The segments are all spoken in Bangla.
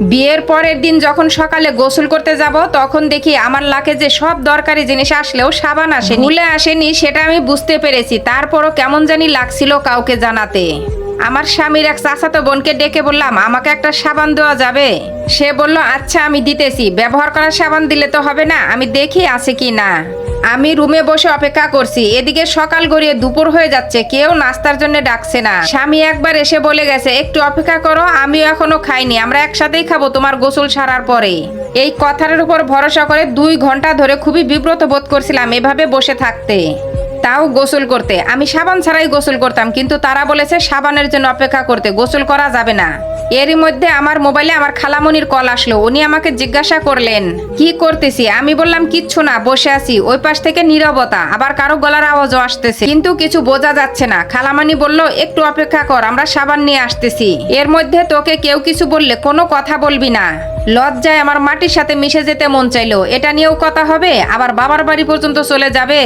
বিয়ের পরের দিন যখন সকালে গোসল করতে যাব, তখন দেখি আমার লাকে যে সব দরকারি জিনিস আসলেও সাবান আসে ভুলে আসেনি, সেটা আমি বুঝতে পেরেছি। তারপরও কেমন জানি লাগছিল কাউকে জানাতে। আমার স্বামীর এক চাচাতো বোনকে ডেকে বললাম, আমাকে একটা সাবান দেওয়া যাবে? সে বলল আচ্ছা আমি দিতেছি। ব্যবহার করা সাবান দিলে তো হবে না, আমি দেখি আছে কি না। আমি রুমে বসে অপেক্ষা করছি। এদিকে সকাল গড়িয়ে দুপুর হয়ে যাচ্ছে, কেউ নাস্তার জন্য ডাকছে না। স্বামী একবার এসে বলে গেছে, একটু অপেক্ষা করো, আমিও এখনও খাইনি, আমরা একসাথেই খাব তোমার গোসল সারার পরে। এই কথার উপর ভরসা করে দুই ঘণ্টা ধরে খুবই বিব্রত বোধ করছিলাম, এভাবে বসে থাকতে। তাও গোসল করতে। আমি সাবান ছাড়াই গোসল করতাম, কিন্তু তারা বলেছে সাবানের জন্য অপেক্ষা করতে, গোসল করা যাবে না। এরই মধ্যে আমার মোবাইলে আমার খালামনির কল আসলো, উনি আমাকে জিজ্ঞাসা করলেন, কি করতেছি? আমি বললাম, কিচ্ছু না, বসে আছি, ওই পাশ থেকে নীরবতা, আবার কারও গলার আওয়াজও আসতেছে, কিন্তু কিছু বোঝা যাচ্ছে না। খালামানি বলল, একটু অপেক্ষা কর, আমরা সাবান নিয়ে আসতেছি। এর মধ্যে তোকে কেউ কিছু বললে কোনো কথা বলবি না। লজ্জায় আমার মাটির সাথে মিশে যেতে মন চাইলো, এটা নিয়েও কথা হবে? আবার বাবার বাড়ি পর্যন্ত চলে যাবে?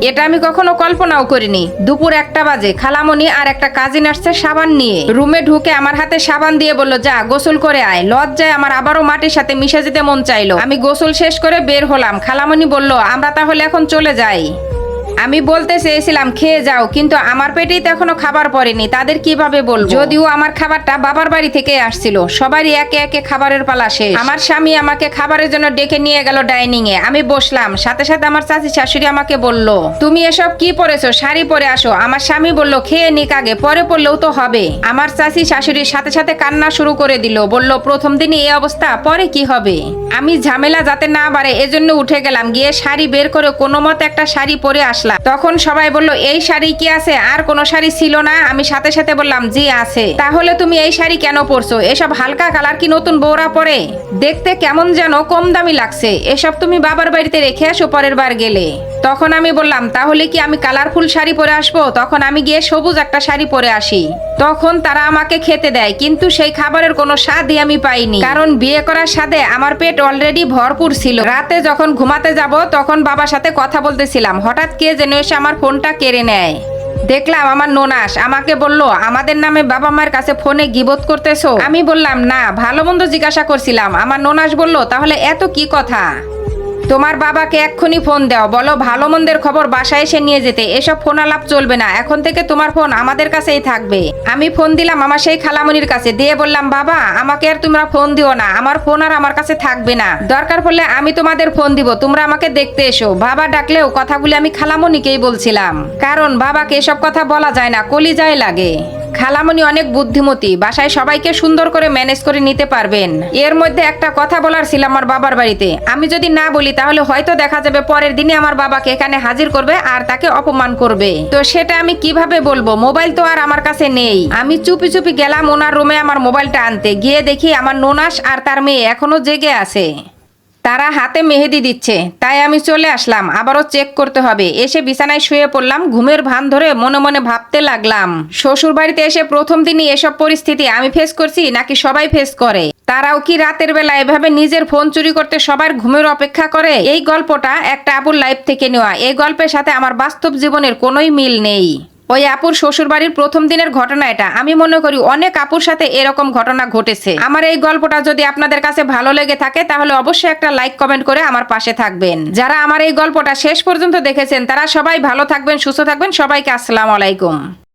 এটা আমি কখনো কল্পনাও করিনি। দুপুর একটা বাজে। খালামণি আর একটা কাজিন আসছে সাবান নিয়ে। রুমে ঢুকে আমার হাতে সাবান দিয়ে বলল, যা, গোসল করে আয়। লজ্জায় আমার আবারও মাটির সাথে মিশে যেতে মন চাইলো। আমি গোসল শেষ করে বের হলাম। খালামণি বলল, আমরা তাহলে এখন চলে যাই। আমি বলতে চেয়েছিলাম, খেয়ে যাও। কিন্তু আমার পেটেই তো এখনও খাবার পড়েনি। তাদের কীভাবে বলব? যদিও আমার খাবারটা বাবার বাড়ি থেকে আসছিল, সবারই একে একে খাবারের পালা শেষ। আমার স্বামী আমাকে খাবারের জন্য ডেকে নিয়ে গেল ডাইনিং এ আমি বসলাম, সাথে সাথে আমার চাচি শাশুড়ি আমাকে বলল, তুমি এসব কি পরেছো? শাড়ি পরে আসো। আমার স্বামী বলল, খেয়ে নিক আগে, পরে পড়লেও তো হবে। আমার চাচি শাশুড়ির সাথে সাথে কান্না শুরু করে দিল, বলল, প্রথম দিনে এই অবস্থা, পরে কি হবে? আমি ঝামেলা যাতে না বাড়ে, এজন্য উঠে গেলাম, গিয়ে শাড়ি বের করে কোনো মতে একটা শাড়ি পরে আসলাম। তখন সবাই বলল, এই শাড়ি কি আছে? আর কোনো শাড়ি ছিল না? আমি সাথে সাথে বললাম, জি, আছে। তাহলে তুমি এই শাড়ি কেন পরছো? এসব হালকা কালার কি নতুন বৌরা পরে? দেখতে কেমন যেন কম দামি লাগছে। এসব তুমি বাবার বাড়িতে রেখে আসো পরের বার গেলে। তখন আমি বললাম, তাহলে কি আমি কালারফুল শাড়ি পরে আসব? তখন আমি গিয়ে সবুজ একটা শাড়ি পরে আসি। তখন তারা আমাকে খেতে দেয়, কিন্তু সেই খাবারের কোনো স্বাদই আমি পাইনি। কারণ বিয়ে করার সাথে আমার পেট অলরেডি ভরপুর ছিল। রাতে যখন ঘুমাতে যাব, তখন বাবার সাথে কথা বলতেছিলাম। হঠাৎ কে যেন এসে আমার ফোনটা কেড়ে নেয়। দেখলাম আমার নোনাস। আমাকে বলল, আমাদের নামে বাবা মায়ের কাছে ফোনে গিবত করতেছো? আমি বললাম, না, ভালো মন্দ জিজ্ঞাসা করছিলাম। আমার নোনাস বলল, তাহলে এত কি কথা? তোমার বাবাকে এক্ষুনি ফোন দাও। বলো, ভালো মন্দের খবর বাসায় এসে নিয়ে যেতে। এসব ফোন আলাপ চলবে না। এখন থেকে তোমার ফোন আমাদের কাছেই থাকবে। আমি ফোন দিলাম আমার সেই খালামনির কাছে। দিয়ে বললাম, বাবা, আমাকে আর তোমরা ফোন দিও না। আমার ফোন আর আমার কাছে থাকবে না। দরকার পড়লে আমি তোমাদের ফোন দিব। তোমরা আমাকে দেখতে এসো। বাবা ডাকলেও কথাগুলি আমি খালামনিকেই বলছিলাম। কারণ, বাবাকে এসব কথা বলা যায় না। কলিজায় লাগে। খালামণি অনেক বুদ্ধিমতী, বাসায় সবাইকে সুন্দর করে ম্যানেজ করে নিতে পারবেন। এর মধ্যে একটা কথা বলার ছিল আমার বাবার বাড়িতে। আমি যদি না বলি, তাহলে হয়তো দেখা যাবে পরের দিনে আমার বাবাকে এখানে হাজির করবে আর তাকে অপমান করবে। তো সেটা আমি কীভাবে বলব? মোবাইল তো আর আমার কাছে নেই। আমি চুপি চুপি গেলাম, ওনার রুমে আমার মোবাইলটা আনতে। গিয়ে দেখি আমার নোনাস আর তার মেয়ে এখনও জেগে আছে। তারা হাতে মেহেদি দিচ্ছে। তাই আমি চলে আসলাম, আবারও চেক করতে হবে। এসে বিছানায় শুয়ে পড়লাম, ঘুমের ভান ধরে মনে মনে ভাবতে লাগলাম। শ্বশুর বাড়িতে এসে প্রথম দিনই এসব পরিস্থিতি আমি ফেস করছি, নাকি সবাই ফেস করে? তারাও কি রাতের বেলা এভাবে নিজের ফোন চুরি করতে সবার ঘুমের অপেক্ষা করে? এই গল্পটা একটা আপুর লাইফ থেকে নেওয়া। এই গল্পের সাথে আমার বাস্তব জীবনের কোনোই মিল নেই। ওই আপুর শ্বশুরবাড়ির প্রথম দিনের ঘটনা এটা। আমি মনে করি অনেক আপুর সাথে এরকম ঘটনা ঘটেছে। আমার এই গল্পটা যদি আপনাদের কাছে ভালো লেগে থাকে, তাহলে অবশ্যই একটা লাইক, কমেন্ট করে আমার পাশে থাকবেন। যারা আমার এই গল্পটা শেষ পর্যন্ত দেখেছেন, তারা সবাই ভালো থাকবেন, সুস্থ থাকবেন। সবাইকে আসসালাম আলাইকুম।